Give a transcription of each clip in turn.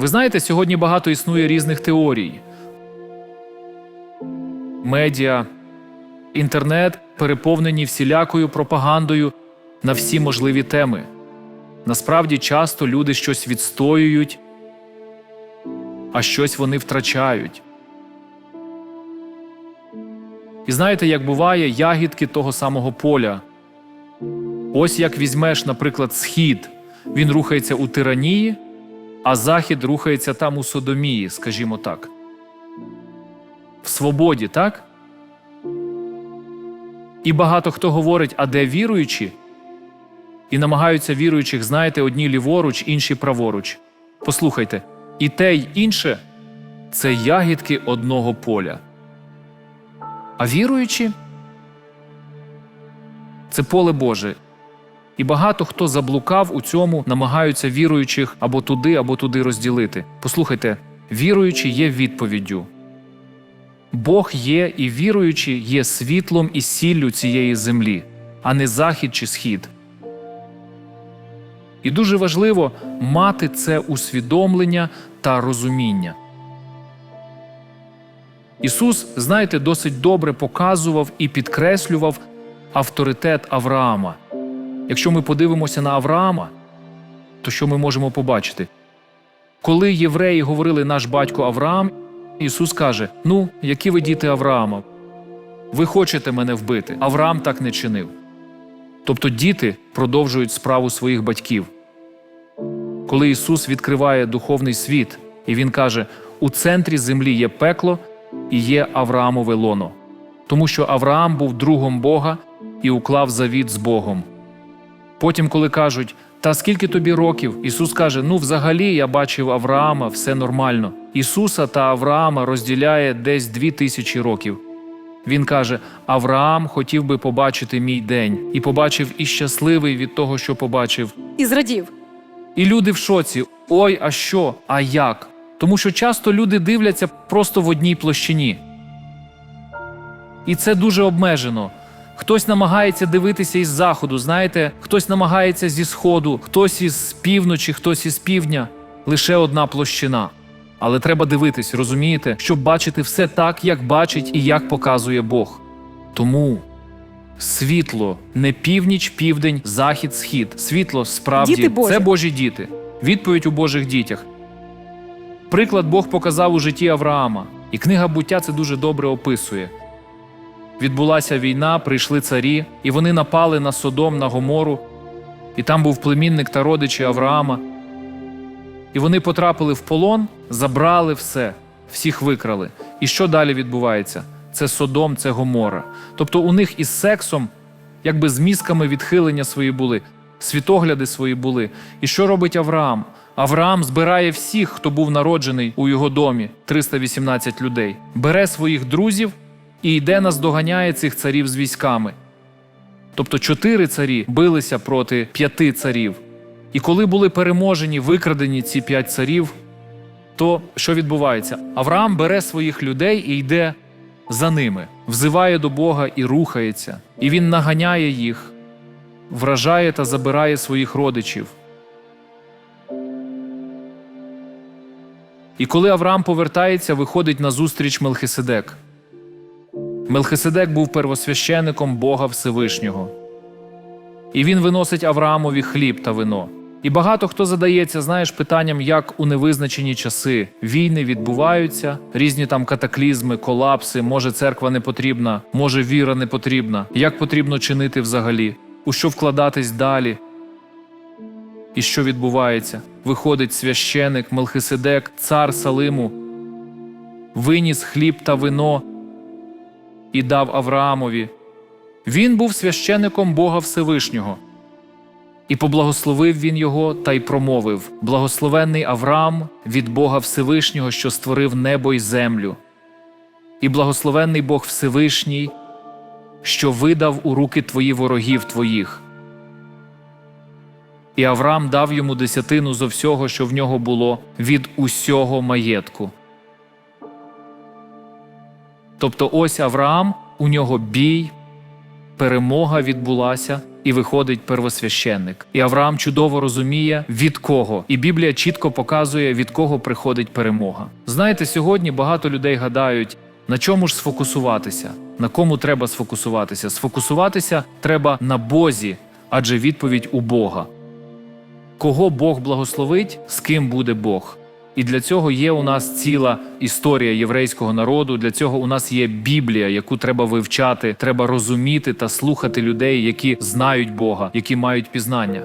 Ви знаєте, сьогодні багато існує різних теорій. Медіа, інтернет переповнені всілякою пропагандою на всі можливі теми. Насправді часто люди щось відстоюють, а щось вони втрачають. І знаєте, як буває ягідки того самого поля. Ось як візьмеш, наприклад, схід, він рухається у тиранії, а захід рухається там у содомії, скажімо так. В свободі, так? І багато хто говорить, а де віруючі? І намагаються віруючих, знаєте, одні ліворуч, інші праворуч. Послухайте, і те, й інше це ягідки одного поля. А віруючі це поле Боже. І багато хто заблукав у цьому, намагаються віруючих або туди, або туди розділити. Послухайте, віруючі є відповіддю. Бог є і віруючі є світлом і сіллю цієї землі, а не захід чи схід. І дуже важливо мати це усвідомлення та розуміння. Ісус, знаєте, досить добре показував і підкреслював авторитет Авраама. Якщо ми подивимося на Авраама, то що ми можемо побачити? Коли євреї говорили наш батько Авраам, Ісус каже: Ну, які ви діти Авраама? Ви хочете мене вбити. Авраам так не чинив. Тобто діти продовжують справу своїх батьків. Коли Ісус відкриває духовний світ, і Він каже: у центрі землі є пекло і є Авраамове лоно, тому що Авраам був другом Бога і уклав завіт з Богом. Потім, коли кажуть, та скільки тобі років, Ісус каже: Ну, взагалі я бачив Авраама, все нормально. Ісуса та Авраама розділяє десь дві тисячі років. Він каже: Авраам хотів би побачити мій день, і побачив і щасливий від того, що побачив. І зрадів. І люди в шоці: ой, а що, а як? Тому що часто люди дивляться просто в одній площині. І це дуже обмежено. Хтось намагається дивитися із заходу, знаєте, хтось намагається зі сходу, хтось із півночі, хтось із півдня. Лише одна площина. Але треба дивитись, розумієте, щоб бачити все так, як бачить і як показує Бог. Тому світло не північ, південь, захід, схід. Світло справді Діти Божі. це Божі діти. Відповідь у Божих дітях. Приклад Бог показав у житті Авраама, і книга буття це дуже добре описує. Відбулася війна, прийшли царі, і вони напали на Содом, на Гомору, і там був племінник та родичі Авраама. І вони потрапили в полон, забрали все, всіх викрали. І що далі відбувається? Це Содом, це Гомора. Тобто у них із сексом, якби з мізками відхилення свої були, світогляди свої були. І що робить Авраам? Авраам збирає всіх, хто був народжений у його домі, 318 людей, бере своїх друзів і йде наздоганяє цих царів з військами. Тобто чотири царі билися проти п'яти царів. І коли були переможені, викрадені ці п'ять царів, то що відбувається? Авраам бере своїх людей і йде за ними, взиває до Бога і рухається, і він наганяє їх, вражає та забирає своїх родичів. І коли Авраам повертається, виходить на зустріч Мелхиседек. Мелхиседек був первосвященником Бога Всевишнього. І він виносить Авраамові хліб та вино. І багато хто задається, знаєш, питанням, як у невизначені часи війни відбуваються, різні там катаклізми, колапси, може церква не потрібна, може віра не потрібна, як потрібно чинити взагалі, у що вкладатись далі. І що відбувається? Виходить священик Мелхиседек, цар Салиму, виніс хліб та вино і дав Авраамові. Він був священником Бога Всевишнього. І поблагословив він його та й промовив: Благословенний Авраам від Бога Всевишнього, що створив небо й землю, і благословенний Бог Всевишній, що видав у руки твої ворогів твоїх. І Авраам дав йому десятину зо всього, що в нього було, від усього маєтку. Тобто ось Авраам, у нього бій, перемога відбулася, і виходить первосвященник. І Авраам чудово розуміє, від кого. І Біблія чітко показує, від кого приходить перемога. Знаєте, сьогодні багато людей гадають, на чому ж сфокусуватися, на кому треба сфокусуватися. Сфокусуватися треба на Бозі, адже відповідь у Бога. Кого Бог благословить, з ким буде Бог. І для цього є у нас ціла історія єврейського народу. Для цього у нас є Біблія, яку треба вивчати, треба розуміти та слухати людей, які знають Бога, які мають пізнання.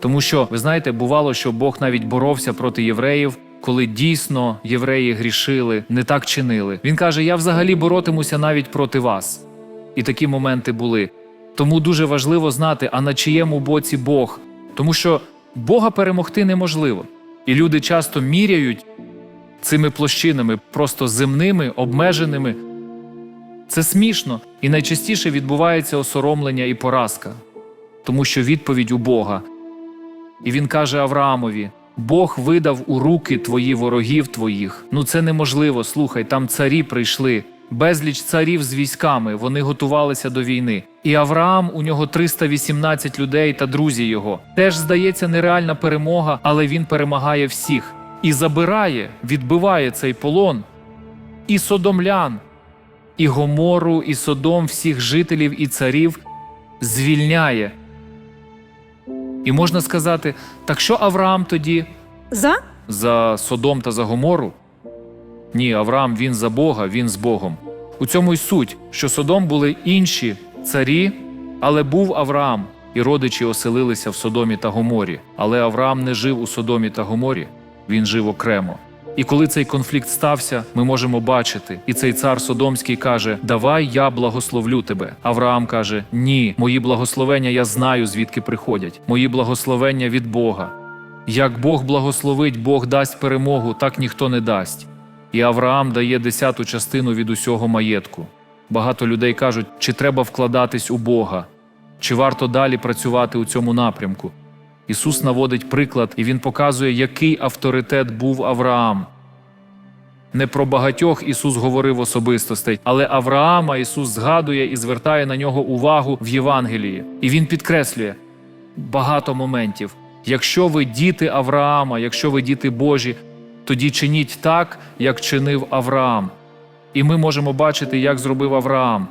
Тому що ви знаєте, бувало, що Бог навіть боровся проти євреїв, коли дійсно євреї грішили, не так чинили. Він каже: Я взагалі боротимуся навіть проти вас. І такі моменти були. Тому дуже важливо знати, а на чиєму боці Бог, тому що Бога перемогти неможливо. І люди часто міряють цими площинами, просто земними, обмеженими. Це смішно, і найчастіше відбувається осоромлення і поразка, тому що відповідь у Бога. І він каже Авраамові: Бог видав у руки твої ворогів твоїх. Ну це неможливо. Слухай, там царі прийшли, безліч царів з військами, вони готувалися до війни. І Авраам, у нього 318 людей та друзі його. Теж здається нереальна перемога, але він перемагає всіх і забирає, відбиває цей полон і содомлян, і Гомору, і Содом, всіх жителів і царів звільняє. І можна сказати, так що Авраам тоді За? за Содом та за Гомору? Ні, Авраам він за Бога, він з Богом. У цьому й суть, що Содом були інші царі, але був Авраам, і родичі оселилися в Содомі та Гоморі. Але Авраам не жив у Содомі та Гоморі, він жив окремо. І коли цей конфлікт стався, ми можемо бачити, і цей цар Содомський каже: Давай я благословлю тебе. Авраам каже: Ні, мої благословення я знаю, звідки приходять. Мої благословення від Бога. Як Бог благословить, Бог дасть перемогу, так ніхто не дасть. І Авраам дає десяту частину від усього маєтку. Багато людей кажуть, чи треба вкладатись у Бога, чи варто далі працювати у цьому напрямку. Ісус наводить приклад, і Він показує, який авторитет був Авраам. Не про багатьох Ісус говорив особистостей, але Авраама Ісус згадує і звертає на нього увагу в Євангелії. І Він підкреслює багато моментів. Якщо ви діти Авраама, якщо ви діти Божі, тоді чиніть так, як чинив Авраам. І ми можемо бачити, як зробив Авраам.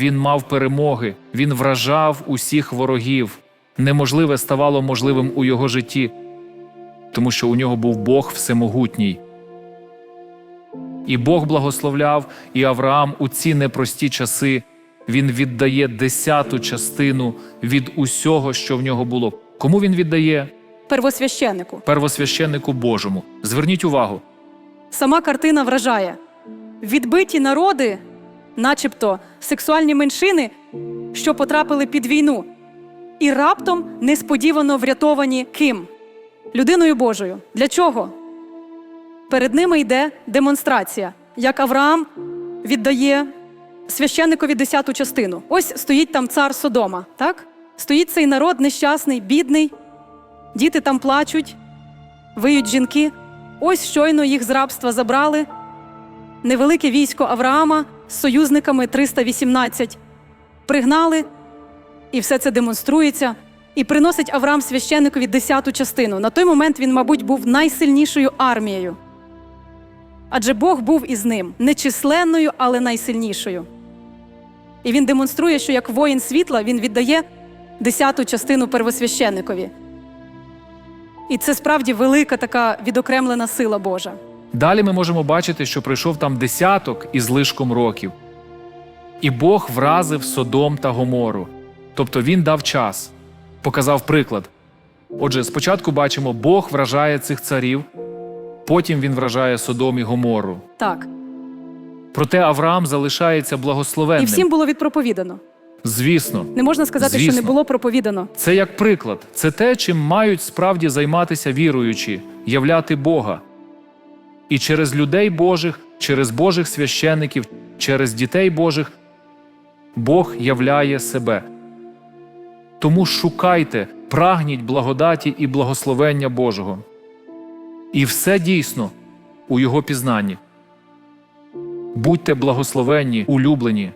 Він мав перемоги, він вражав усіх ворогів. Неможливе ставало можливим у його житті, тому що у нього був Бог всемогутній. І Бог благословляв, і Авраам у ці непрості часи він віддає десяту частину від усього, що в нього було. Кому він віддає? Первосвященнику. Первосвященнику Божому. Зверніть увагу, Сама картина вражає. Відбиті народи, начебто сексуальні меншини, що потрапили під війну, і раптом несподівано врятовані ким? Людиною Божою. Для чого? Перед ними йде демонстрація, як Авраам віддає священникові десяту частину. Ось стоїть там цар Содома, так? Стоїть цей народ нещасний, бідний, діти там плачуть, виють жінки. Ось щойно їх з рабства забрали. Невелике військо Авраама з союзниками 318 пригнали, і все це демонструється. І приносить Авраам священникові десяту частину. На той момент він, мабуть, був найсильнішою армією. Адже Бог був із ним не численною, але найсильнішою. І він демонструє, що як воїн світла він віддає десяту частину первосвященникові. І це справді велика така відокремлена сила Божа. Далі ми можемо бачити, що пройшов там десяток із лишком років. І Бог вразив Содом та Гомору. Тобто він дав час, показав приклад. Отже, спочатку бачимо, Бог вражає цих царів, потім він вражає Содом і Гомору. Так. Проте Авраам залишається благословенним. І всім було відпроповідано. Звісно, Не можна сказати, що не було проповідано. це як приклад. Це те, чим мають справді займатися віруючі, являти Бога. І через людей Божих, через Божих священиків, через дітей Божих Бог являє себе. Тому шукайте, прагніть благодаті і благословення Божого. І все дійсно у Його пізнанні. Будьте благословенні, улюблені,